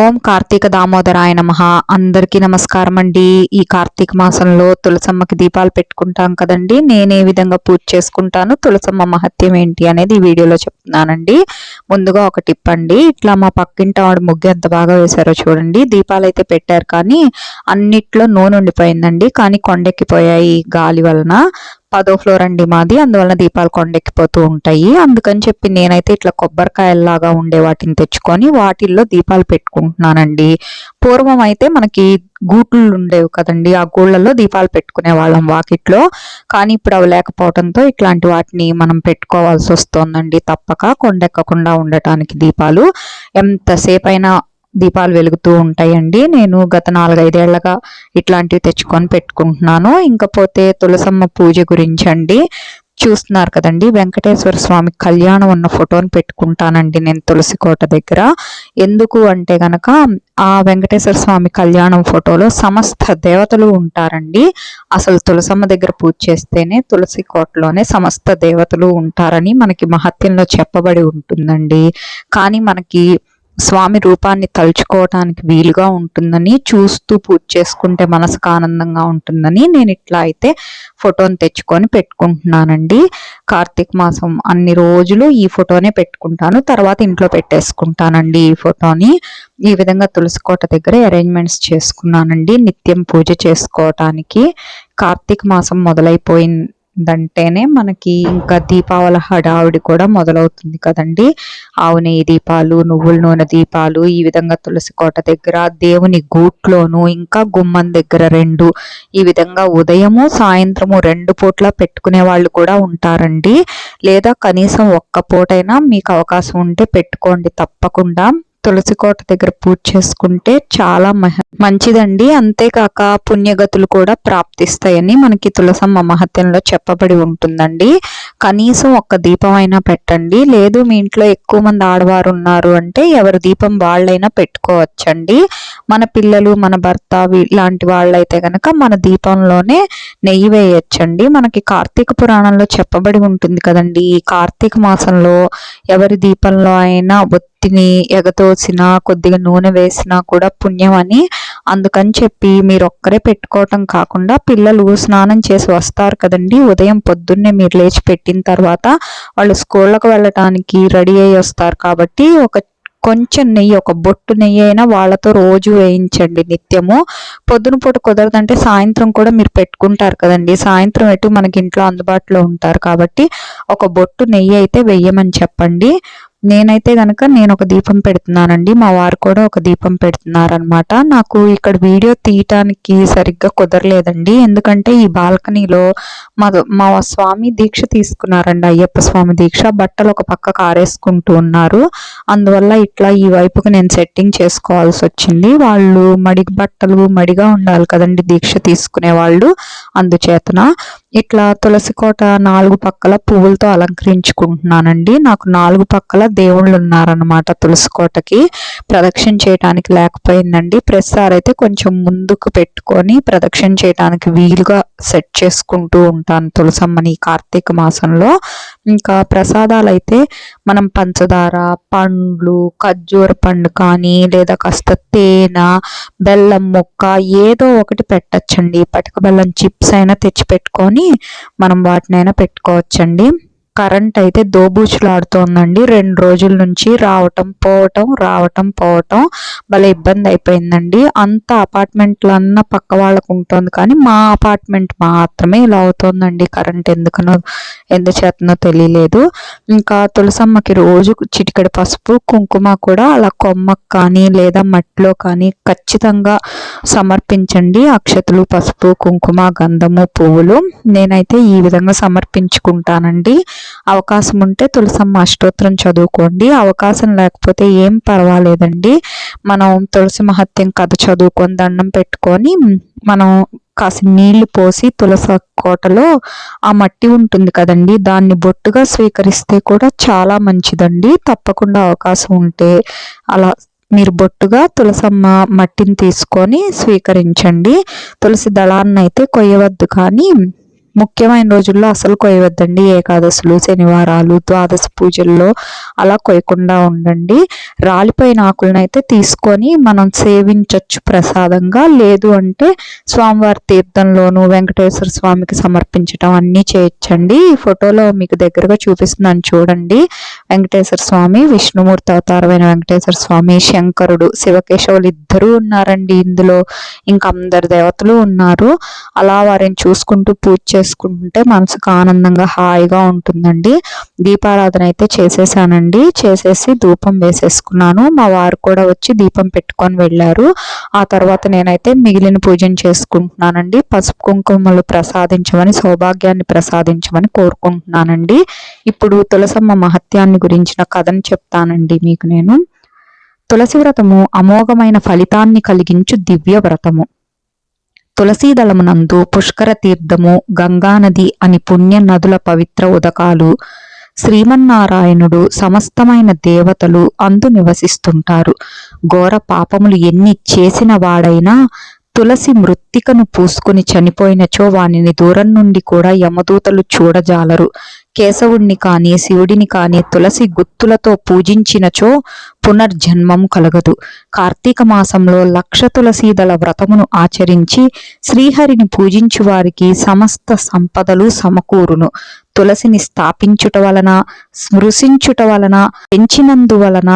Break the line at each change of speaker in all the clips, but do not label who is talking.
ఓం కార్తీక దామోదరాయ నమ. అందరికీ నమస్కారం అండి ఈ కార్తీక మాసంలో తులసమ్మకి దీపాలు పెట్టుకుంటాం కదండి. నేను ఏ విధంగా పూజ చేసుకుంటాను. తులసమ్మ మహత్యం ఏంటి అనేది ఈ వీడియోలో చెప్తున్నానండి. ముందుగా ఒక టిప్ అండి. ఇట్లా మా పక్కింటి వాడు ముగ్గు ఎంత బాగా వేశారో చూడండి. దీపాలు అయితే పెట్టారు కానీ అన్నిట్లో నూనె ఉండిపోయిందండి. కానీ కొండెక్కిపోయాయి గాలి వలన. పదో ఫ్లోర్ అండి మాది. అందువలన దీపాలు కొండెక్కిపోతూ ఉంటాయి. అందుకని చెప్పి నేనైతే ఇట్లా కొబ్బరికాయల్లాగా ఉండే వాటిని తెచ్చుకొని వాటిల్లో దీపాలు పెట్టుకుంటున్నానండి. పూర్వం అయితే మనకి గూట్లు ఉండేవి కదండి. ఆ గూళ్ళల్లో దీపాలు పెట్టుకునే వాళ్ళం వాకిట్లో. కానీ ఇప్పుడు అవి లేకపోవడంతో ఇట్లాంటి వాటిని మనం పెట్టుకోవాల్సి వస్తుందండి తప్పక. కొండెక్కకుండా ఉండటానికి దీపాలు. ఎంతసేపు అయినా దీపాలు వెలుగుతూ ఉంటాయండి. నేను గత నాలుగైదేళ్ళగా ఇట్లాంటివి తెచ్చుకొని పెట్టుకుంటున్నాను. ఇంకపోతే తులసమ్మ పూజ గురించి అండి చూస్తున్నారు కదండి వెంకటేశ్వర స్వామి కళ్యాణం ఉన్న ఫోటోని పెట్టుకుంటానండి నేను తులసి కోట దగ్గర. ఎందుకు అంటే గనక ఆ వెంకటేశ్వర స్వామి కళ్యాణం ఫోటోలో సమస్త దేవతలు ఉంటారండి. అసలు తులసమ్మ దగ్గర పూజ చేస్తేనే తులసి కోటలోనే సమస్త దేవతలు ఉంటారని మనకి మహత్యంలో చెప్పబడి ఉంటుందండి. కానీ మనకి స్వామి రూపాన్ని తలుచుకోవటానికి వీలుగా ఉంటుందని చూస్తూ పూజ చేసుకుంటే మనసుకు ఆనందంగా ఉంటుందని నేను ఇట్లా అయితే ఫోటోని తెచ్చుకొని పెట్టుకుంటున్నానండి. కార్తీక మాసం అన్ని రోజులు ఈ ఫోటోనే పెట్టుకుంటాను. తర్వాత ఇంట్లో పెట్టేసుకుంటానండి ఈ ఫోటోని. ఈ విధంగా తులసికోట దగ్గర అరేంజ్మెంట్స్ చేసుకున్నానండి. నిత్యం పూజ చేసుకోవటానికి. కార్తీక మాసం మొదలైపోయింది ఉందంటేనే మనకి ఇంకా దీపావళి హడావిడి కూడా మొదలవుతుంది కదండి. ఆవు నెయ్యి దీపాలు నువ్వుల నూనె దీపాలు ఈ విధంగా తులసి కోట దగ్గర దేవుని గూట్లోను ఇంకా గుమ్మం దగ్గర రెండు ఈ విధంగా ఉదయము సాయంత్రము రెండు పూట్ల పెట్టుకునే వాళ్ళు కూడా ఉంటారండి. లేదా కనీసం ఒక్క పూటైనా మీకు అవకాశం ఉంటే పెట్టుకోండి తప్పకుండా. తులసి కోట దగ్గర పూజ చేసుకుంటే చాలా మంచిదండి. అంతేకాక పుణ్యగతులు కూడా ప్రాప్తిస్తాయని మనకి తులసమ్మ మహత్యంలో చెప్పబడి ఉంటుందండి. కనీసం ఒక్క దీపం అయినా పెట్టండి. లేదు మీ ఇంట్లో ఎక్కువ మంది ఆడవారు ఉన్నారు అంటే ఎవరి దీపం వాళ్ళైనా పెట్టుకోవచ్చండి. మన పిల్లలు మన భర్త ఇలాంటి వాళ్ళైతే కనుక మన దీపంలోనే నెయ్యి వేయచ్చండి. మనకి కార్తీక పురాణంలో చెప్పబడి ఉంటుంది కదండి. ఈ కార్తీక మాసంలో ఎవరి దీపంలో అయినా ఒత్తిని ఎగతోసినా కొద్దిగా నూనె వేసినా కూడా పుణ్యం అని అందుకని చెప్పి మీరు ఒక్కరే పెట్టుకోవటం కాకుండా పిల్లలు స్నానం చేసి వస్తారు కదండి. ఉదయం పొద్దున్నే మీరు లేచి పెట్టిన తర్వాత వాళ్ళు స్కూళ్ళకు వెళ్ళటానికి రెడీ అయ్యి వస్తారు కాబట్టి ఒక కొంచెం నెయ్యి ఒక బొట్టు నెయ్యి అయినా వాళ్ళతో రోజు వేయించండి నిత్యము. పొద్దున పూట కుదరదంటే సాయంత్రం కూడా మీరు పెట్టుకుంటారు కదండి. సాయంత్రం ఎటు మనకి ఇంట్లో అందుబాటులో ఉంటారు కాబట్టి ఒక బొట్టు నెయ్యి అయితే వేయమని చెప్పండి. నేనైతే కనుక నేను ఒక దీపం పెడుతున్నానండి. మా వారు కూడా ఒక దీపం పెడుతున్నారనమాట నాకు ఇక్కడ వీడియో తీయటానికి సరిగ్గా కుదరలేదండి. ఎందుకంటే ఈ బాల్కనీలో మా మా స్వామి దీక్ష తీసుకున్నారండి అయ్యప్ప స్వామి దీక్ష. బట్టలు ఒక పక్క కారేసుకుంటూ ఉన్నారు. అందువల్ల ఇట్లా ఈ వైపుకి నేను సెట్టింగ్ చేసుకోవాల్సి వచ్చింది. వాళ్ళు మడి బట్టలు మడిగా ఉండాలి కదండి దీక్ష తీసుకునే వాళ్ళు అందుచేతన ఇట్లా తులసి కోట నాలుగు పక్కల పువ్వులతో అలంకరించుకుంటున్నానండి. నాకు నాలుగు పక్కల దేవుళ్ళు ఉన్నారనమాట తులసి కోటకి ప్రదక్షిణ చేయడానికి లేకపోయిందండి. ప్రతిసారి అయితే కొంచెం ముందుకు పెట్టుకొని ప్రదక్షిణ చేయడానికి వీలుగా సెట్ చేసుకుంటూ ఉంటాను తులసమ్మని కార్తీక మాసంలో. ఇంకా ప్రసాదాలు అయితే మనం పంచదార పండ్లు ఖర్జూర పండు కానీ లేదా కాస్త తేనె బెల్లం ముక్క ఏదో ఒకటి పెట్టచ్చండి. పటక బెల్లం చిప్స్ అయినా తెచ్చి పెట్టుకొని మనం వాటినైనా పెట్టుకోవచ్చండి. కరెంట్ అయితే దోబూచులాడుతోందండి. రెండు రోజుల నుంచి రావటం పోవటం రావటం పోవటం భలే ఇబ్బంది అయిపోయిందండి. అంత అపార్ట్మెంట్లో అన్న పక్క వాళ్ళకు ఉంటుంది కానీ మా అపార్ట్మెంట్ మాత్రమే ఇలా అవుతోందండి. కరెంట్ ఎందుకనో ఎందుచేతనో తెలియలేదు. ఇంకా తులసమ్మకి రోజు చిటికడి పసుపు కుంకుమ కూడా అలా కొమ్మకు కానీ లేదా మట్టిలో కానీ ఖచ్చితంగా సమర్పించండి. అక్షతలు పసుపు కుంకుమ గంధము పువ్వులు నేనైతే ఈ విధంగా సమర్పించుకుంటానండి. అవకాశం ఉంటే తులసమ్మ అష్టోత్తరం చదువుకోండి. అవకాశం లేకపోతే ఏం పర్వాలేదండి. మనం తులసి మహత్యం కథ చదువుకొని దండం పెట్టుకొని మనం కాసి నీళ్ళు పోసి తులసి కోటలో ఆ మట్టి ఉంటుంది కదండి. దాన్ని బొట్టుగా స్వీకరిస్తే కూడా చాలా మంచిదండి. తప్పకుండా అవకాశం ఉంటే అలా మీరు బొట్టుగా తులసమ్మ మట్టిని తీసుకొని స్వీకరించండి. తులసి దళాన్ని అయితే కొయ్యవద్దు కానీ ముఖ్యమైన రోజుల్లో అసలు కొయ్యవద్దండి. ఏకాదశులు శనివారాలు ద్వాదశ పూజల్లో అలా కొయ్యకుండా ఉండండి. రాలిపోయిన ఆకులను అయితే తీసుకొని మనం సేవించవచ్చు ప్రసాదంగా. లేదు అంటే స్వామివారి తీర్థంలోను వెంకటేశ్వర స్వామికి సమర్పించడం అన్నీ చేయొచ్చండి. ఈ ఫోటోలో మీకు దగ్గరగా చూపిస్తున్నాను చూడండి. వెంకటేశ్వర స్వామి విష్ణుమూర్తి అవతారమైన వెంకటేశ్వర స్వామి శంకరుడు శివకేశవులు ఇద్దరూ ఉన్నారండి ఇందులో. ఇంకా అందరు దేవతలు ఉన్నారు. అలా వారిని చూసుకుంటూ పూజ చేసుకుంటే మనసుకు ఆనందంగా హాయిగా ఉంటుందండి. దీపారాధన అయితే చేసేసానండి. చేసేసి ధూపం వేసేసుకున్నాను. మా వారు కూడా వచ్చి దీపం పెట్టుకొని వెళ్ళారు. ఆ తర్వాత నేనైతే మిగిలిన పూజను చేసుకుంటున్నానండి. పసుపు కుంకుమలు ప్రసాదించమని సౌభాగ్యాన్ని ప్రసాదించమని కోరుకుంటున్నానండి. ఇప్పుడు తులసమ్మ మహత్యాన్ని గురించిన కథను చెప్తానండి మీకు నేను. తులసి వ్రతము అమోఘమైన ఫలితాన్ని కలిగించు దివ్య వ్రతము. తులసీదళమునందు పుష్కర తీర్థము గంగానది అని పుణ్య నదుల పవిత్ర ఉదకాలు శ్రీమన్నారాయణుడు సమస్తమైన దేవతలు అందు నివసిస్తుంటారు. ఘోర పాపములు ఎన్ని చేసిన వాడైనా తులసి కత్తికను పూసుకుని చనిపోయినచో వానిని దూరం నుండి కూడా యమదూతలు చూడజాలరు. కేశవుణ్ణి కాని శివుడిని కాని తులసి గుత్తులతో పూజించినచో పునర్జన్మం కలగదు. కార్తీక మాసంలో లక్ష తులసీదల వ్రతమును ఆచరించి శ్రీహరిని పూజించు వారికి సమస్త సంపదలు సమకూరును. తులసిని స్థాపించుట వలన స్మృశించుట వలన పెంచినందువలన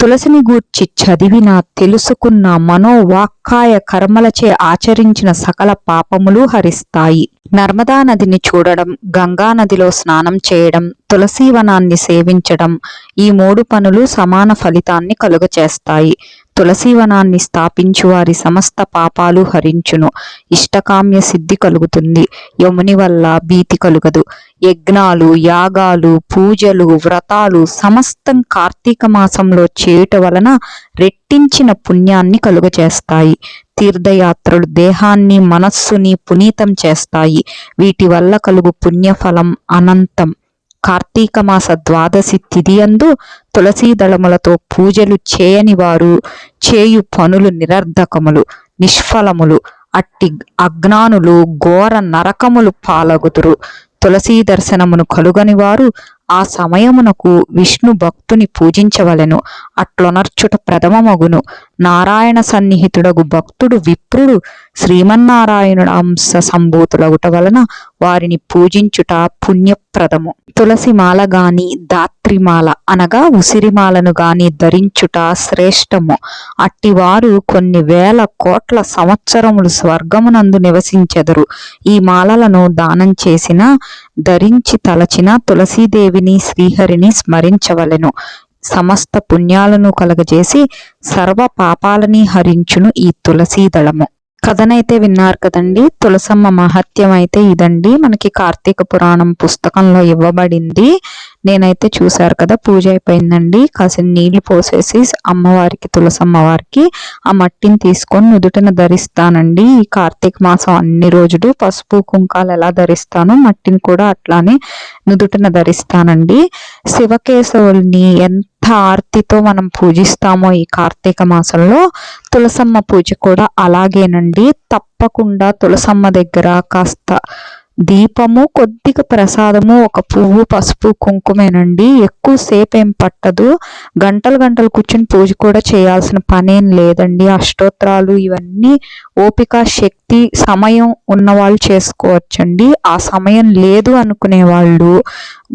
తులసిని గూర్చి చదివిన తెలుసుకున్న మనోవాక్కాయ కర్మలచే ఆచరించిన సకల పాపములు హరిస్తాయి. నర్మదా నదిని చూడడం గంగా నదిలో స్నానం చేయడం తులసీవనాన్ని సేవించడం ఈ మూడు పనులు సమాన ఫలితాన్ని కలుగచేస్తాయి. తులసీవనాన్ని స్థాపించు వారి సమస్త పాపాలు హరించును. ఇష్టకామ్య సిద్ధి కలుగుతుంది. యముని వల్ల భీతి కలుగదు. యజ్ఞాలు యాగాలు పూజలు వ్రతాలు సమస్తం కార్తీక మాసంలో చేయుట వలన రెట్టించిన పుణ్యాన్ని కలుగచేస్తాయి. తీర్థయాత్రలు దేహాన్ని మనస్సుని పునీతం చేస్తాయి. వీటి వల్ల కలుగు పుణ్యఫలం అనంతం. కార్తీక మాస ద్వాదశి తిథియందు తులసీ దళములతో పూజలు చేయని వారు చేయు పనులు నిరర్ధకములు నిష్ఫలములు. అట్టి అజ్ఞానులు ఘోర నరకములు పాలగుదురు. తులసీ దర్శనమును కలుగని వారు ఆ సమయమునకు విష్ణు భక్తుని పూజించవలెను. అట్లొనర్చుట ప్రథమమగును. నారాయణ సన్నిహితుడగు భక్తుడు విప్రుడు శ్రీమన్నారాయణుడు అంశ సంభూతులగుట వలన వారిని పూజించుట పుణ్యప్రదము. తులసి మాల గాని ఉసిరిమాల అనగా ఉసిరిమాలను గాని ధరించుట శ్రేష్టము. అట్టివారు కొన్ని వేల కోట్ల సంవత్సరములు స్వర్గమునందు నివసించెదరు. ఈ మాలలను దానం చేసిన ధరించి తలచిన తులసీదేవిని శ్రీహరిని స్మరించవలెను. సమస్త పుణ్యాలను కలగజేసి సర్వ పాపాలని హరించును ఈ తులసీదళము కథనైతే విన్నారు కదండి. తులసమ్మ మహత్యం అయితే ఇదండి. మనకి కార్తీక పురాణం పుస్తకంలో ఇవ్వబడింది. నేనైతే చూశారు కదా పూజ అయిపోయిందండి. కాసిన నీళ్ళు పోసేసి అమ్మవారికి తులసమ్మ వారికి ఆ మట్టిని తీసుకొని నుదుటిన ధరిస్తానండి. ఈ కార్తీక మాసం అన్ని రోజులు పసుపు కుంకాలు ఎలా ధరిస్తానో మట్టిని కూడా అట్లానే నుదుటిన ధరిస్తానండి. శివకేశవుల్ని ఎంత ఆర్తితో మనం పూజిస్తామో ఈ కార్తీక మాసంలో తులసమ్మ పూజ కూడా అలాగేనండి. తప్పకుండా తులసమ్మ దగ్గర కాస్త దీపము కొద్దిగా ప్రసాదము ఒక పువ్వు పసుపు కుంకుమేనండి. ఎక్కువ సేపు ఏం పట్టదు. గంటలు గంటలు కూర్చుని పూజ కూడా చేయాల్సిన పనేం లేదండి. అష్టోత్తరాలు ఇవన్నీ ఓపిక శక్తి సమయం ఉన్నవాళ్ళు చేసుకోవచ్చండి. ఆ సమయం లేదు అనుకునే వాళ్ళు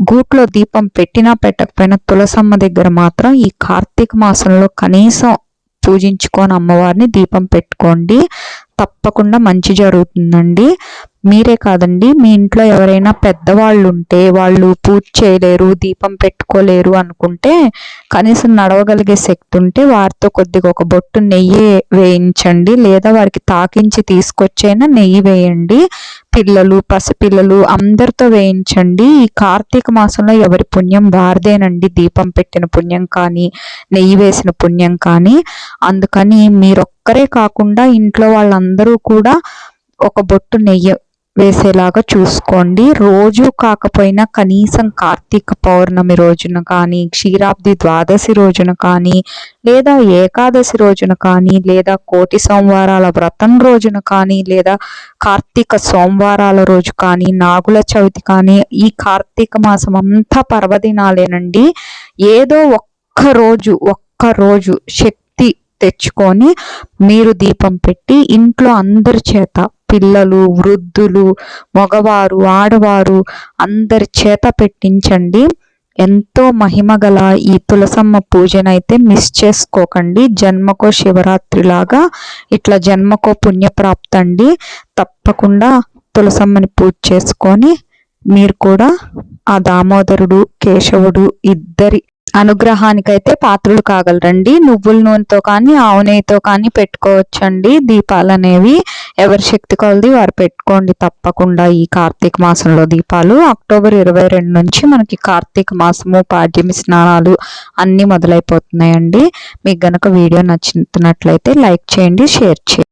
గూట్లో దీపం పెట్టినా పెట్టకపోయినా తులసమ్మ దగ్గర మాత్రం ఈ కార్తీక మాసంలో కనీసం పూజించుకొని అమ్మవారిని దీపం పెట్టుకోండి. తప్ప తప్పకుండా మంచి జరుగుతుందండి. మీరే కాదండి మీ ఇంట్లో ఎవరైనా పెద్దవాళ్ళు ఉంటే వాళ్ళు పూజ చేయలేరు దీపం పెట్టుకోలేరు అనుకుంటే కనీసం నడవగలిగే శక్తి ఉంటే వారితో కొద్దిగా ఒక బొట్టు నెయ్యి వేయించండి. లేదా వారికి తాకించి తీసుకొచ్చైనా నెయ్యి వేయండి. పిల్లలు పసిపిల్లలు అందరితో వేయించండి. ఈ కార్తీక మాసంలో ఎవరి పుణ్యం వారిదేనండి. దీపం పెట్టిన పుణ్యం కానీ నెయ్యి వేసిన పుణ్యం కానీ. అందుకని మీరొక్కరే కాకుండా ఇంట్లో వాళ్ళందరూ కూడా ఒక బొట్టు నెయ్యి వేసేలాగా చూసుకోండి. రోజు కాకపోయినా కనీసం కార్తీక పౌర్ణమి రోజున కానీ క్షీరాబ్ది ద్వాదశి రోజున కానీ లేదా ఏకాదశి రోజున కానీ లేదా కోటి సోమవారాల వ్రతం రోజున కానీ లేదా కార్తీక సోమవారాల రోజు కానీ నాగుల చవితి కానీ ఈ కార్తీక మాసం అంతా పర్వదినాలేనండి. ఏదో ఒక్క రోజు ఒక్క రోజు శక్తి తెచ్చుకొని మీరు దీపం పెట్టి ఇంట్లో అందరి చేత పిల్లలు వృద్ధులు మగవారు ఆడవారు అందరి చేత పెట్టించండి. ఎంతో మహిమ గల ఈ తులసమ్మ పూజనైతే మిస్ చేసుకోకండి. జన్మకో శివరాత్రి లాగా ఇట్లా జన్మకో పుణ్యప్రాప్తండి. తప్పకుండా తులసమ్మని పూజ చేసుకొని మీరు కూడా ఆ దామోదరుడు కేశవుడు ఇద్దరి అనుగ్రహానికైతే పాత్రలు కాగలరండి. నువ్వుల నూనెతో కానీ ఆవు నెయ్యితో కానీ పెట్టుకోవచ్చండి. దీపాలు అనేవి ఎవరి శక్తి కొలది వారు పెట్టుకోండి తప్పకుండా ఈ కార్తీక మాసంలో దీపాలు. అక్టోబర్ ఇరవై రెండు నుంచి మనకి కార్తీక మాసము పాడ్యమి స్నానాలు అన్నీ మొదలైపోతున్నాయండి. మీకు గనక వీడియో నచ్చినట్లయితే లైక్ చేయండి షేర్ చేయండి.